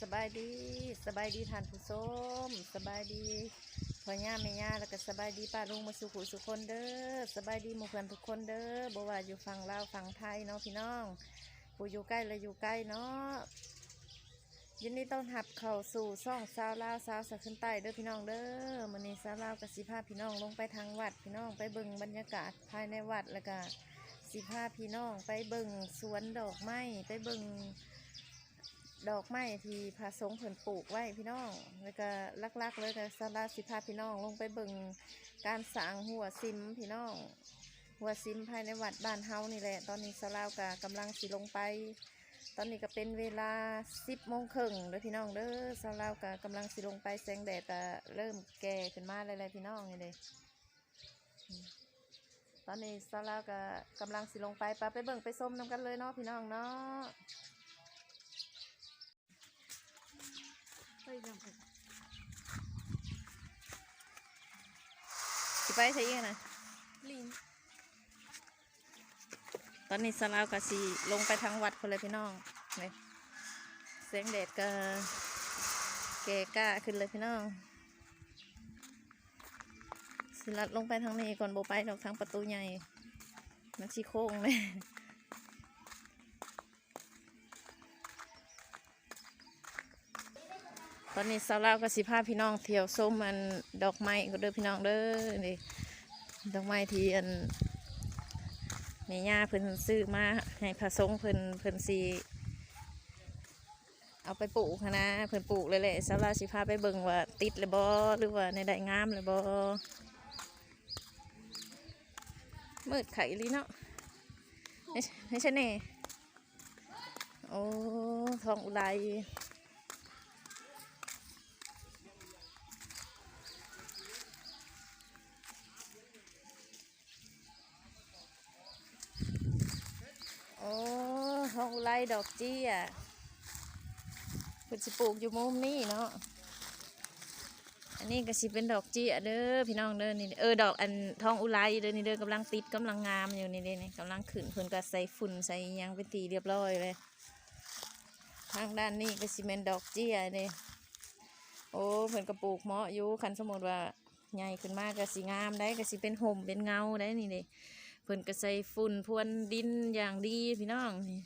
สบายดีสบายดีท่านผู้ชมสบายดีพ่อย่าแม่ย่าแล้วก็สบายดีป้าลุงมาสุขุสุขคนเด้อสบายดีหมู่เพื่อนทุกคนเด้อบ่ว่าอยู่ฝั่งลาวฝั่งไทยเนาะพี่น้องผู้อยู่ใกล้และอยู่ไกล้เนาะยินดีต้อนรับเข้าสู่ช่องสาวลาวสาวสักขึ้นใต้เด้อพี่น้องเด้อมื้อนี้สาวลาวกับสิพาพี่น้องลงไปทางวัดพี่น้องไปเบิ่งบรรยากาศภายในวัดแล้วก็สิพาพี่น้องไปเบิ่งสวนดอกไม้ไปเบิ่ง ดอกไม้ที่พระสงฆ์เพิ่นปลูกไว้พี่น้อง แล้วก็ลักๆเลยก็สาราสิพาพี่น้องลงไปเบิ่งการสร้างหัวซิมพี่น้อง หัวซิมภายในวัดบ้านเฮานี่แหละ ตอนนี้สลาวกะกำลังสิลงไป ตอนนี้ก็เป็นเวลาสิบโมงครึ่งเด้อพี่น้องเด้อสลาวกะกำลังสิลงไปแสงแดดก็เริ่มแก่ขึ้นมาเลยๆพี่น้องนี่เลยตอนนี้สลาวกะกำลังสิลงไปไปไปเบิ่งไปส้มน้ำกันเลยเนาะพี่น้องเนาะ สิไปใช่ยังนะลิงตอนนี้สลาวกับสีลงไปทางวัดคนเลยพี่น้องเลยเสียงแดดก็เกกล้าขึ้นเลยพี่น้องสิลัดลงไปทางนี้ก่อนโบไปดอกทางประตูใหญ่มันชีโค้งเลย อนนี้สาวลากับสิพาพี่น้องเที่ยวส้มมันดอกไม้ก็เด้อพี่น้องเด้อนี่ดอกไม้ที่อันแม่ย่าเพิ่นซื้อมาให้พระสงฆ์เพิ่นเพิ่นสีเอาไปปลูกนะเพิ่นปลูกเลยแหละสาวลาสิพาไปเบิ่งว่าติดเลยบ่หรือว่าในได้งามเลยบ่มืดไข่ลีเนาะไม่ใช่ไม่ใช่แน่โอ้ทองอุไรโอ้ทองอุไร ดอกจี้อะเพิ่นสิปลูกอยู่มุมนี้เนาะอันนี้ก็สิเป็นดอกจีอะเด้อพี่น้องเด้อนี่เออดอกอันทองอุไรเด้อนี่เด้อกำลังติดกำลังงามอยู่นี่เด้นี่กำลังขึ้นเพิ่นก็ใส่ฝุ่นใส่ยังเป็นทีเรียบร้อยเลยทางด้านนี้ก็สิเป็นดอกจีอะเด้โอ้เพิ่นก็ปลูกเหมาะอยู่คันสมมติว่าใหญ่ขึ้นมากก็สิงามได้ก็สิเป็นห่มเป็นเงาได้นี่เด้เพิ่นก็ใส่ฝุ่นพรวนดินอย่างดีพี่น้องนี่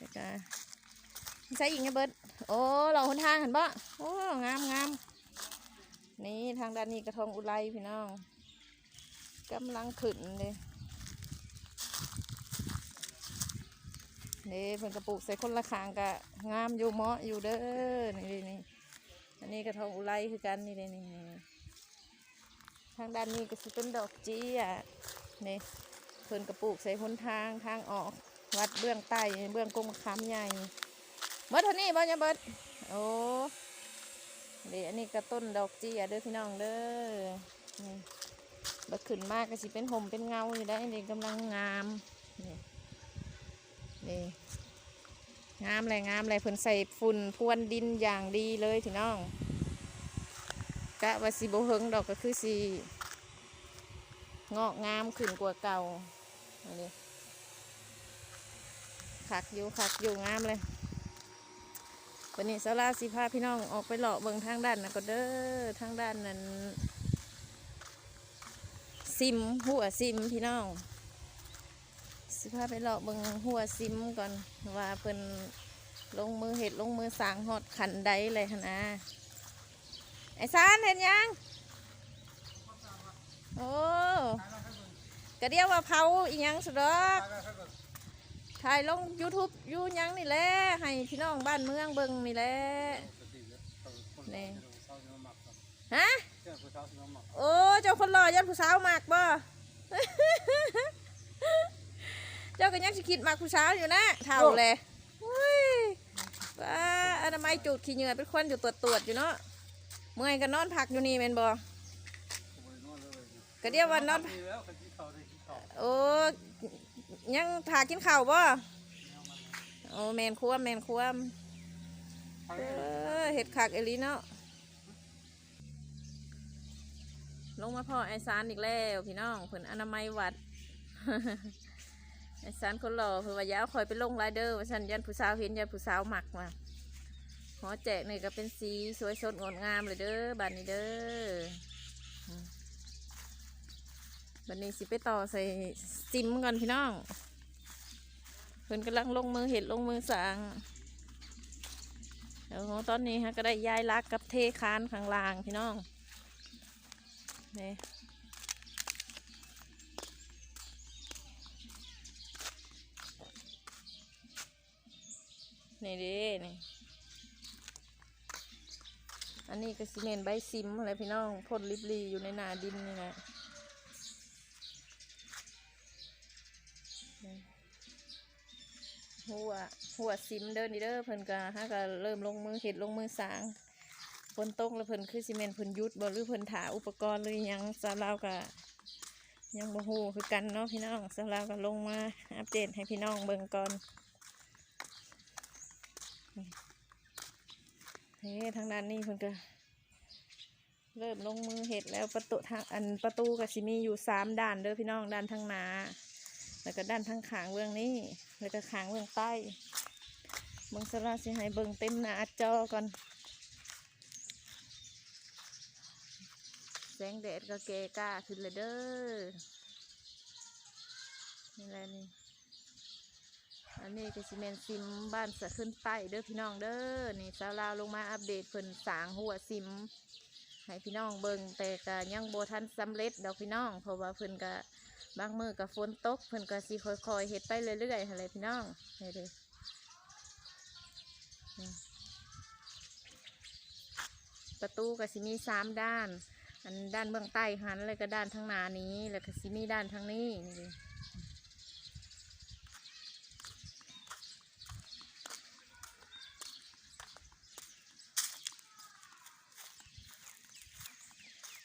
แล้วก็ใส่อีกไงเบิร์ดโอ้ลองหนทางเห็นปะโอ้งามงามนี่ทางด้านนี้กระทงอุไรพี่น้องกำลังขึ้นเลยนี่เพิ่นกระปุกใส่คนละคางกะงามอยู่เหมาะอยู่เด้อนี่นี่อันนี้กระทงอุไรคือกันนี่นี่นี่นทางด้านนี้ก็สิเป็นดอกจี้อะนี่เพิ่นกระปุกใส่หนทางทางออก วัดเบื้องใต้เบื้องกงมะขามใหญ่เบิดเท่านี้บ่เนี่ยเบิดโอ้เดี๋ยวอันนี้กระต้นดอกจีอะเด้อพี่น้องเด้อนี่บัดขึ้นมากก็สิเป็นห่มเป็นเงาอยู่ได้นี่กำลังงามนี่นี่งามเลยงามเลยเพิ่นใส่ฝุ่นพรวนดินอย่างดีเลยพี่น้องกะว่าสิบ่เฮิงดอกก็คือสิงอกงามขึ้นกว่าเก่าอันนี้ คักอยู่คักอยู่งามเลยวันนี้สาราสิพาพี่น้องออกไปเลาะเบิ่งทางด้านนะก็เด้อทางด้านนั้นซิมหัวซิมพี่น้องสิพาไปเลาะเบิ่งหัวซิมก่อนว่าเพิ่นลงมือเห็ดลงมือสางหอดขันใดเลยนะไอ้ซานเห็นยังโอ้กระเดียวว่าเผาอีหยังสุดดอก ถ่ายลง YouTube อยูหยังนี่แหละให้พี่น้องบ้านเมืองเบิ่งนี่แหละนี่ฮะโอ้เจ้าคนหล่อยันผู้สาวมากบ่ เจ้าก็ยังสิคิดมากผู้สาวอยู่นะเท่าเลยอุ้ยว่าอนามัยจูดขี้เหงื่อเป็นคนอยู่ตรวจตรวจๆอยู่เนาะเมื่อยก็นอนพักอยู่นี่แม่นบ่ก็เดียวว่านอนโอ้ ยังถากินข้าวบ่โอ้แมนควมแมนควมเออเห็ดคักเอลีเนาะลงมาพ่อไอซานอีกแล้วพี่น้องเพิ่นอนามัยวัดไอ้สารคนหล่อเพื่อวายาคอยไปลงไรเดอร์ว่าฉันยันผู้สาวเห็นยันผู้สาวหมักมาหอแจกนี่ก็เป็นสีสวยสดงดงามเลยเด้อบัดนี้เด้อ บัดนี้สิไปต่อใส่ซิมก่อนพี่น้องเพิ่นกำลังลงมือเห็ดลงมือสางเดี๋ยวตอนนี้ฮะก็ได้ย้ายลักกับเทคานข้างล่างพี่น้องนี่นี่ด้นี่อันนี้ก็ซีเมนต์ใบซิมอะไรพี่น้องพ่นลิบลีอยู่ในนาดินนี่แหละ หัวหัวซิมเดินนี่เด้อเพิ่นก็ฮะก็เริ่มลงมือเห็ดลงมือสร้างฝนตกแล้วเพิ่นคือซีเมนต์เพิ่นยุดบ่หรือเพิ่นถาอุปกรณ์หรือยังสาวเราวก็ยังบ่ฮู้คือกันเนาะพี่น้องสาวเราวก็ลงมาอัปเดตให้พี่น้องเบิ่งก่อนเฮ้ทางด้านนี้เพิ่นก็เริ่มลงมือเห็ดแล้วประตูทางอันประตูก็สิมีอยู่สามด้านเด้อพี่น้องด้านทางหนา แล้วก็ด้านทางขางเบื้องนี้ แล้วก็ขางเบื้องใต้เบื้องสลาสิให้เบิ่งเต็มหน้าจอก่อนแสงแดดก็เกก้าขึ้นเลยเด้อนี่แหละนี่อันนี้ก็สิเมนซิมบ้านสะขึ้นใต้เด้อพี่น้องเด้อนี่สาวลาวลงมาอัปเดตเพิ่นสางหัวซิมให้พี่น้องเบิ่งแต่ก็ยังโบทันสำเร็จดอกพี่น้อง เพราะว่าเพิ่นก็ บางมือกับฝนตกเพิ่นก็สีค่อยๆเฮ็ดไปเรื่อยๆอะไรพี่น้องนี่เด้อประตูกับสิมีสามด้าน อันด้านเบื้องใต้หันเลยก็ด้านทางหน้านี้ แล้วก็สิมีด้านทางนี้นี่เด้อ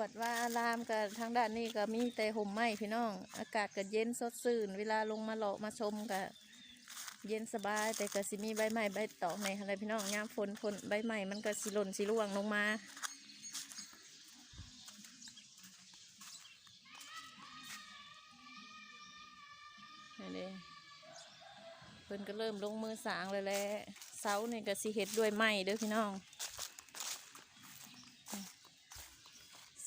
วัดว่าอารามกับทางด้านนี้ก็มีแต่ห่มไม้พี่น้อง อากาศก็เย็นสดชื่น เวลาลงมาเลาะมาชมก็เย็นสบาย แต่ก็สิมีใบไม้ใบตอกในอะไรพี่น้องยามฝนฝนใบไม้มันก็สิหล่นสิร่วงลงมานี่เด้เพิ่นก็เริ่มลงมือสางเลยแหละเสาเนี่ก็สิเฮ็ดด้วยไม้เด้อพี่น้อง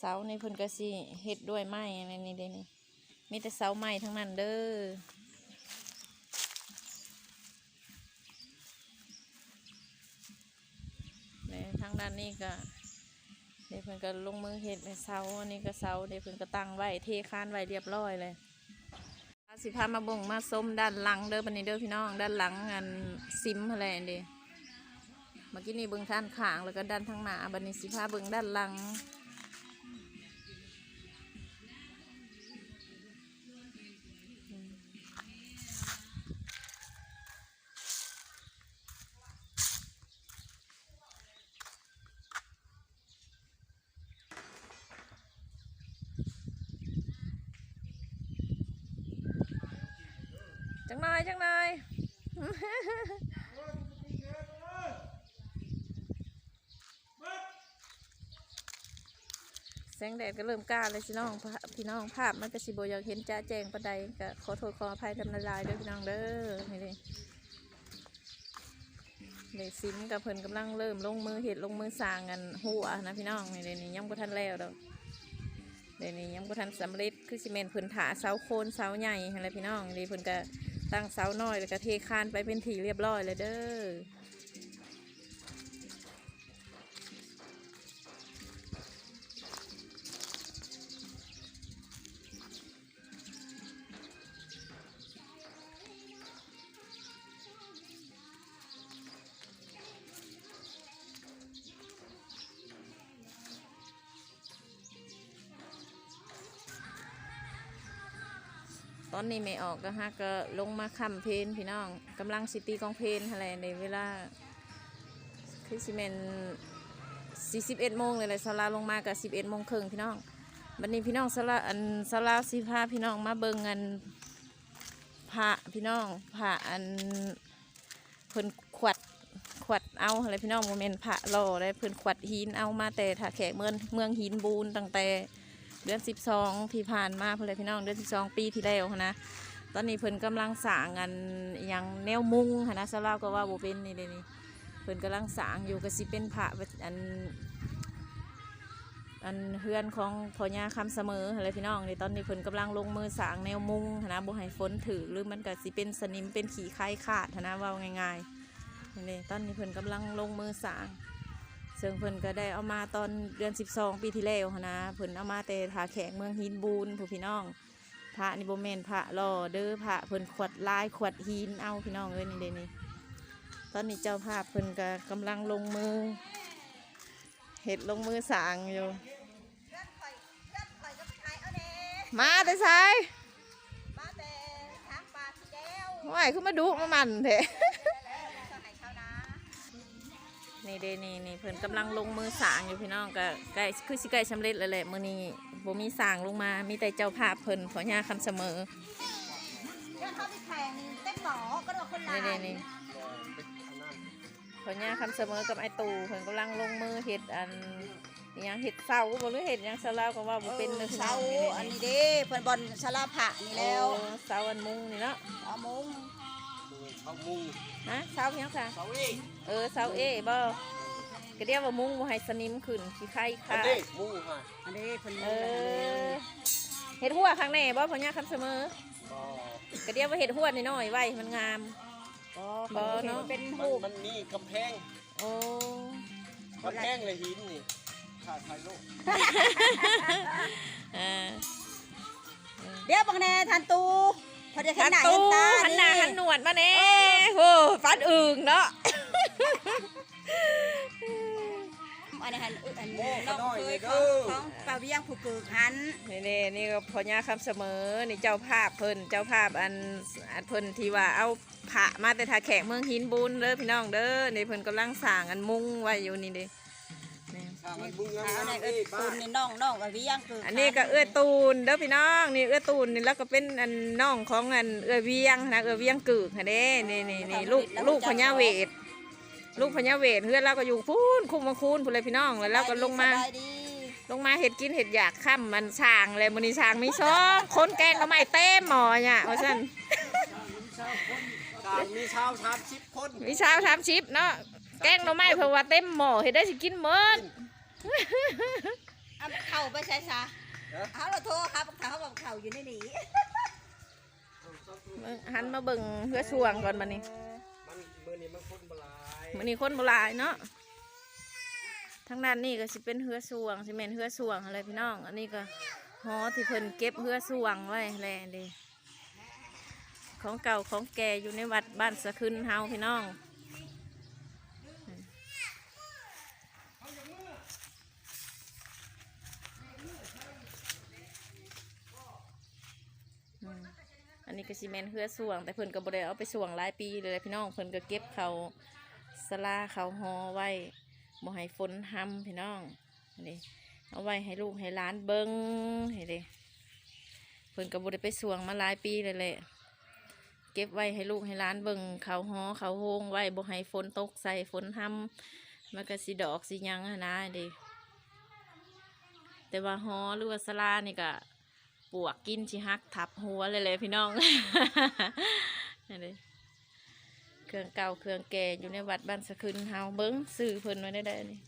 เสาในเพิ่นก็สิเฮ็ดด้วยไม้อันนี้เด้นี่มีแต่เสาไม้ทั้งนั้นเด้อนี่ทางด้านนี้ก็เดี๋ยวเพิ่นก็ลงมือเฮ็ดในเสาอันนี้ก็เสาเดี๋ยวเพิ่นก็ตั้งไว้เทคานไว้เรียบร้อยเลยสิพามาบ่งมาส้มด้านหลังเด้อบันนี้เด้อพี่น้องด้านหลังอันซิมอะไรอันเด้เมื่อกี้นี่เบิ่งท่านข้างแล้วก็ด้านทางหน้าบันนี้สิพาเบิ่งด้านหลัง จังหน่อยจังหน่อยแสงแดดก็เริ่มกล้าเลยพี่น้องพี่น้องภาพมันก็สิบอยากเห็นจ้าแจงปานใดก็ขอโทษขออภัยทำละลายด้วยพี่น้องเด้อนี่เลยเลยซิมกับเพิ่นกำลังเริ่มลงมือเห็ดลงมือสร้างกันหัวนะพี่น้องนี่เลยนี่ยังบ่ทันแล้วดอกเดี๋ยวนี้ยังบ่ทันสำเร็จคือซีเมนต์เพิ่นถาเสาโคนเสาใหญ่อะไรพี่น้องนี่เพิ่นก็ ตั้งเสาหน่อยแล้วก็เทคานไปเป็นทีเรียบร้อยเลยเด้อ อนนี้ไม่ออกก็ฮะก็ลงมาคำเพลนพี่น้องกำลังสิตีกองเพลนอะไรในเวลาคือสิเมนสี่สิบเอ็ดโมงเลยเลยสลาลงมากับสิบเอ็ดโมงครึ่งพี่น้องวันนี้พี่น้องสลาอันสลาสิพาพี่น้องมาเบิ่งเงินพระพี่น้องพระอันเพิ่นขวัดขวัดเอาอะไรพี่น้องโมเมนต์พระรอได้เพิ่นขวัดหินเอามาแต่ถ้าแขกเมืองเมืองหินบูนตั้งแต่ เดือนสิบสองที่ผ่านมาเพื่อนพี่น้องเดือนสิบสองปีที่แล้วนะตอนนี้เพิ่นกำลังสางอันอิหยังแนวมุงหั้นนะสลาวก็ว่าบ่เป็นนี่เลยนี่เพิ่นกำลังสางอยู่ก็สิเป็นพระอันอันเฮือนของพ่อย่าคำเสมออะไรพี่น้องในตอนนี้เพิ่นกำลังลงมือสางแนวมุงหั้นนะบ่ให้ฝนถือหรือมันก็สิเป็นสนิมเป็นขี้ไข่ขาดนะว่าง่ายๆนี่ตอนนี้เพิ่นกำลังลงมือสาง ซึ่งเพิ่นก็ได้เอามาตอนเดือน 12 ปีที่แล้วหั้นนะเพิ่นเอามาแต่ทาแขกเมืองหินบูนผู้พี่น้อง พระนี่บ่แม่นพระล่อเด้อพระเพิ่นขวดลายขวดหินเอาพี่น้องเอ้ยนี่เด้นี่ตอนนี้เจ้าภาพเพิ่นก็กำลังลงมือเฮ็ดลงมือสร้างอยู่มาแต่ไสายมาแต่ทางปลาที่แก้วว่ายคือมาดุมามันแท้ก็ให้ชาวนา นี่เด้นี่นี่เพิ่นกำลังลงมือสร้างอยู่พี่น้องก็ใกล้คือสิใกล้สำเร็จแล้วแหละมื้อนี้บ่มีสร้างลงมา มีแต่เจ้าภาพเพิ่นขอย่าคำเสมอเรื่องเขาที่แข่งเต้นหมอก็โดนคนลานี่ยเด้นี่ขอย่าคำเสมอกับไอ้ตู่เพิ่นกำลังลงมือเฮ็ดอันอิหยังเฮ็ดเสาบ่หรือเฮ็ดหยังสลาวก็ว่าบ่เป็นเอเด้ออพี่น้เสาองอันนี่นี้เด้เพิ่นบอลสลาผะนี่แล้วโอ้เสาอันมุงนี่เนาะ เอามุง เขามุงฮะเสาเพียงซะเสาอีกเออเสาเอบ่ก็เรียกว่ามุงบ่ให้สนิมขึ้นขี้ไข่อันค่ะ นี้มุงค่ะอันนี้เพิ่นเออเฮ็ดหัวข้างในบ่พ่อย่าคำเสมอก็ก็เรียกว่าเห็ดหวดน้อยๆไว้มันงาม ก็บ่เนาะ เป็นมันหูกมันมีกำแพงโอ้กำแพงเลยหินนี่ขาดไฟโลกอ่าเดี๋ยวบังแน่ทันตู พอจะเห็หันนหน้าตูเห็นตาหันหน้าหันหนวดมาเน่โหฟันอึ่งเนาะอันนี้หันอันน้องเคยของของปลาเวียงผู้เกิกหันนี่นี่นี่ก็พ่อย่าคำเสมอนี่เจ้าภาพเพิ่นเจ้าภาพอันอันเพิ่นที่ว่าเอาผะมาแต่ทาแขกเมืองหินบุญเด้อพี่น้องเด้อนี่เพิ่นกำลังสร้างอันมุงไว้อยู่นี่เด้ เอามในๆเอ้นี่ยบ้าตูนนนี่น้องน้องปลาเวียงเกิกอันนี้ก็เอื้อตูนเด้อพี่น้องนี่เอื้อตูนนี่แล้วก็เป็นอันน้องของอันเอื้อเวียงนะเอื้อเวียงกึกค่ะเด้นี่นี่นี่ลูกลูกพญาเวทลูกพญาเวทเพื่อนเราก็อยู่พูนคุ้มมาคูนพูนเลยพี่น้องแล้วเราก็ลงมา สบยดีลงมาเห็ดกินเห็ดอยากค่ำมันช่างเลยมันนี่ช่างไม่ชอบคนแกงก็ไม่เต็มหมอเนี่ยเพราะฉะนั้นการมีชาวชามชิปคน มีเช้าทำชิปเนาะแกงเราไม่เพราะว่าเต็มหมอเห็ดได้สิกินเมิด เอาเข่าไปใช้ซะเอาเราโทรครับเขาบอกเข่าอยู่ในนี้หันมาเบิ่งเพื่อช่วงก่อนมันนี่มันมือนี้มันคนบหลายมันนี่คนโบราณเนาะทั้งด้านนี่ก็สิเป็นเฮือสวงสิเมนเฮือสวงอะไรพี่น้อง อันนี้ก็หอที่เพิ่นเก็บเฮือสวงไว้แหละเดีของเก่าของแก่อยู่ในวัดบ้านสะขึ้นเฮาพี่น้อง นี้ก็ซีเมนเพื่อส่วง แต่เพิ่นก็บ่ได้เอาไปส่วงหลายปีเลยพี่น้องเพิ่นก็เก็บเขาสลาเขาหอไว้บ่ให้ฝนห้ำพี่น้องนี่เอาไว้ให้ลูกให้หลานเบิ้งให้เด้เพิ่นก็บ่ได้ไปส่วงมาหลายปีเลยแหละเก็บไว้ให้ลูกให้หลานเบิ้งเขาหอเขาโฮงไว้บ่ให้ฝนตกใส่ฝนห้ำมันก็สิดอกสิยังนะเด้แต่ว่าหอหรือว่าสลานี่ก็ ปวกกินชิฮักทับหัวเลยเลยพี่น้องนี่เลยเครื่องเก่าเครื่องแก่อยู่ในวัดบ้านสะคืนเฮาเบิ้งซื้อเพิ่นไว้ได้ได้นี่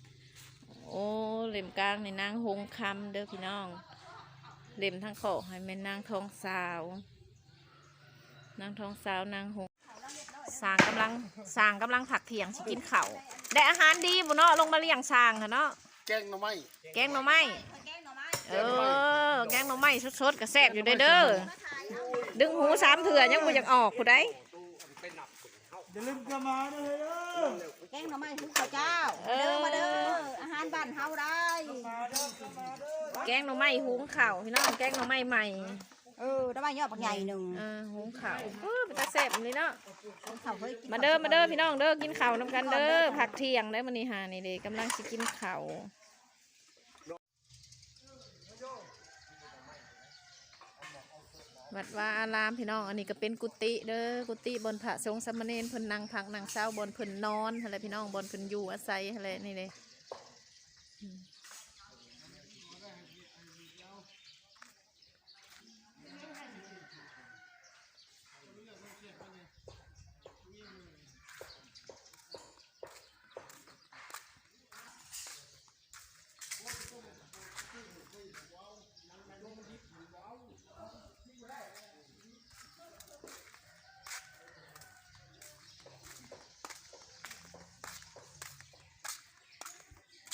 โอ้เล่มกลางในนางหงคำเด้อพี่น้องเล่มทั้งขอให้แม่นนางทองสาวนางทองสาวนางหงสร้างกำลังสร้างกำลังผักเถียงสิกินข้าวได้อาหารดีบุเนาะลงมาเลี้ยงช้างค่ะเนาะแกงหน่อไม้แกงหน่อไม้แกงหน่อไม้ เออแกงหน่อไม้สดๆก็แซ่บอยู่เด้อเด้อดึงหูสามเถื่อยังบ่อยากออกผู้ใดแกงหน่อไม้คือข้าวเจ้าเด้อมาเด้ออาหารบ้านเฮาได้แกงหน่อไม้หุงข้าวพี่น้องแกงหน่อไม้ใหม่เออได้มายอดปักใหญ่หนึ่งเออหุงข้าวเออเป็นตาแซ่บเลยเนาะเขาเคยกินมาเด้อมาเด้อพี่น้องเด้อกินข้าวนํกันเด้อผักเที่ยงได้อมื้อนี้หานี่เด้กำลังสิกินข้าว วัดว่าอารามพี่น้อง อันนี้ก็เป็นกุฏิเด้อกุฏิบนพระสงฆ์สามเณรเพิ่นนั่งพักนั่งเศร้าบนเพิ่นนอนอะไรพี่น้องบนเพิ่นอยู่อาศัยอะไรนี่เลย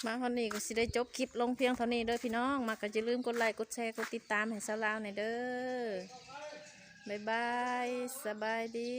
มาเท่านี้ก็สิได้จบคลิปลงเพียงเท่านี้เด้อพี่น้อง มาก็จะลืมกดไลค์กดแชร์กดติดตามให้สาวลาวหน่อยเด้อบ๊ายบายสบายดี